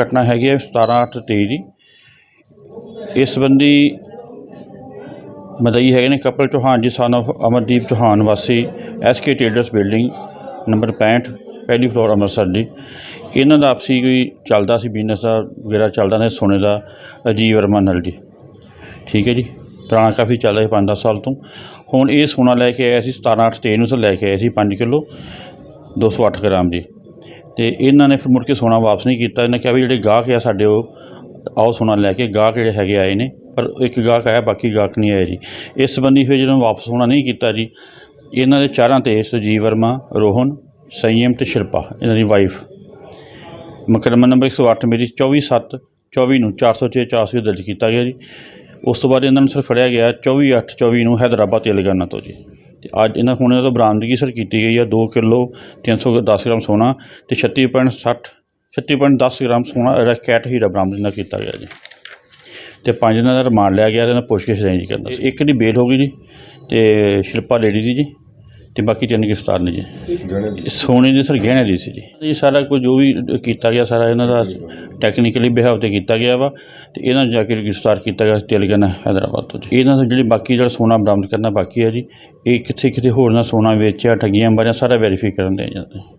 ਘਟਨਾ ਹੈਗੀ ਹੈ 17 8 23 ਦੀ। ਇਸ ਸੰਬੰਧੀ ਮਦਈ ਹੈਗੇ ਨੇ ਕਪਲ ਚੌਹਾਨ ਜੀ ਸਨ of ਅਮਰਦੀਪ ਚੌਹਾਨ ਵਾਸੀ ਐਸਕੇ ਟੇਲਰਸ ਬਿਲਡਿੰਗ ਨੰਬਰ 65 ਪਹਿਲੀ ਫਲੋਰ ਅੰਮ੍ਰਿਤਸਰ ਦੀ। ਇਹਨਾਂ ਦਾ ਆਪਸੀ ਕੋਈ ਚੱਲਦਾ ਸੀ ਬਿਜ਼ਨਸ ਦਾ, ਵਗੈਰਾ ਚੱਲਦਾ ਨੇ ਸੋਨੇ ਦਾ ਅਜੀਵ ਵਰਮਾ ਨਾਲ ਜੀ। ਠੀਕ ਹੈ ਜੀ, ਪੁਰਾਣਾ ਕਾਫੀ ਚੱਲ ਰਿਹਾ 5-10 ਸਾਲ ਤੋਂ। ਹੁਣ ਇਹ ਸੋਨਾ ਲੈ ਕੇ ਆਇਆ ਸੀ 17 8 23 ਨੂੰ ਸਰ ਲੈ ਕੇ ਆਇਆ ਸੀ 5 ਕਿਲੋ 208 ਗ੍ਰਾਮ ਜੀ। ਤੇ ਇਹਨਾਂ ਨੇ ਫਿਰ ਮੁੜ ਕੇ ਸੋਨਾ ਵਾਪਸ ਨਹੀਂ ਕੀਤਾ। ਇਹਨਾਂ ਕਿਹਾ ਵੀ ਜਿਹੜੇ ਗਾਹਕ ਆ ਸਾਡੇ ਉਹ, ਆਓ ਸੋਨਾ ਲੈ ਕੇ। ਗਾਹਕ ਜਿਹੜੇ ਹੈਗੇ ਆਏ ਨੇ, ਪਰ ਇੱਕ ਗਾਹਕ ਆਇਆ, ਬਾਕੀ ਗਾਹਕ ਨਹੀਂ ਆਏ ਜੀ। ਇਸ ਸੰਬੰਧੀ ਫਿਰ ਜਦੋਂ ਵਾਪਸ ਸੋਨਾ ਨਹੀਂ ਕੀਤਾ ਜੀ, ਇਹਨਾਂ ਦੇ ਚਾਰਾਂ ਤੇ ਸੁਜੀਵ ਵਰਮਾ, ਰੋਹਨ, ਸੰਯਮ ਤੇ ਸ਼ਿਲਪਾ, ਇਹਨਾਂ ਦੀ ਵਾਈਫ ਮੁਕੱਦਮਾ ਨੰਬਰ 108 ਮੇਰੀ 24 7 24 ਨੂੰ 406 400 ਦਰਜ ਕੀਤਾ ਗਿਆ ਜੀ। ਉਸ ਤੋਂ ਬਾਅਦ ਇਹਨਾਂ ਨੂੰ ਸਰ ਫੜਿਆ ਗਿਆ 24 8 24 ਨੂੰ ਹੈਦਰਾਬਾਦ ਤੇਲੰਗਾਨਾ ਤੋਂ ਜੀ। ਤੇ ਅੱਜ ਇਹਨਾਂ ਹੁਣ ਇਹਨਾਂ ਤੋਂ ਬਰਾਮਦਗੀ ਸਰ ਕੀਤੀ ਗਈ ਆ? 2 ਕਿਲੋ 310 ਗ੍ਰਾਮ ਸੋਨਾ ਤੇ 36.60 36.10 ਗ੍ਰਾਮ ਸੋਨਾ ਇਹਦਾ ਕੈਟ ਹੀਰਾ ਬਰਾਮਦ ਇਹਨਾਂ ਕੀਤਾ ਗਿਆ ਜੀ। ਤੇ ਪੰਜ ਦਿਨਾਂ ਦਾ ਰਿਮਾਂਡ ਲਿਆ ਗਿਆ ਤੇ ਇਹਨਾਂ ਪੁੱਛਗਿੱਛ ਰੇਂਜ ਕਰਨਾ ਸੀ। ਇੱਕ ਦੀ ਬੇਲ ਹੋ ਗਈ ਜੀ ਤੇ ਸ਼ਿਲਪਾ ਲੇਡੀ ਦੀ ਜੀ। ਤੇ ਬਾਕੀ ਤਿੰਨ ਗ੍ਰਿਫਤਾਰ ਨੇ ਜੀ। ਸੋਨੇ ਦੇ ਸਰ ਗਹਿਣੇ ਦੀ ਸੀ ਜੀ। ਇਹ ਸਾਰਾ ਕੁਝ ਜੋ ਵੀ ਕੀਤਾ ਗਿਆ ਸਾਰਾ ਇਹਨਾਂ ਦਾ ਟੈਕਨੀਕਲੀ ਬਿਹਾਵ ਤੇ ਕੀਤਾ ਗਿਆ ਵਾ ਤੇ ਇਹਨਾਂ ਨੂੰ ਜਾ ਕੇ ਗ੍ਰਿਫਤਾਰ ਕੀਤਾ ਗਿਆ ਤੇਲੰਗਾਨਾ ਹੈਦਰਾਬਾਦ ਤੋਂ ਜੀ। ਇਹਨਾਂ ਦਾ ਜਿਹੜੀ ਬਾਕੀ ਜਿਹੜਾ ਸੋਨਾ ਬਰਾਮਦ ਕਰਨਾ ਬਾਕੀ ਹੈ ਜੀ ਇਹ ਕਿੱਥੇ ਕਿੱਥੇ ਹੋਰ ਨਾ ਸੋਨਾ ਵੇਚਿਆ ਠੱਗੀਆਂ ਮਾਰਿਆ ਸਾਰਾ ਵੈਰੀਫਾਈ ਕਰਨ ਦੇ ਜਾਂਦੇ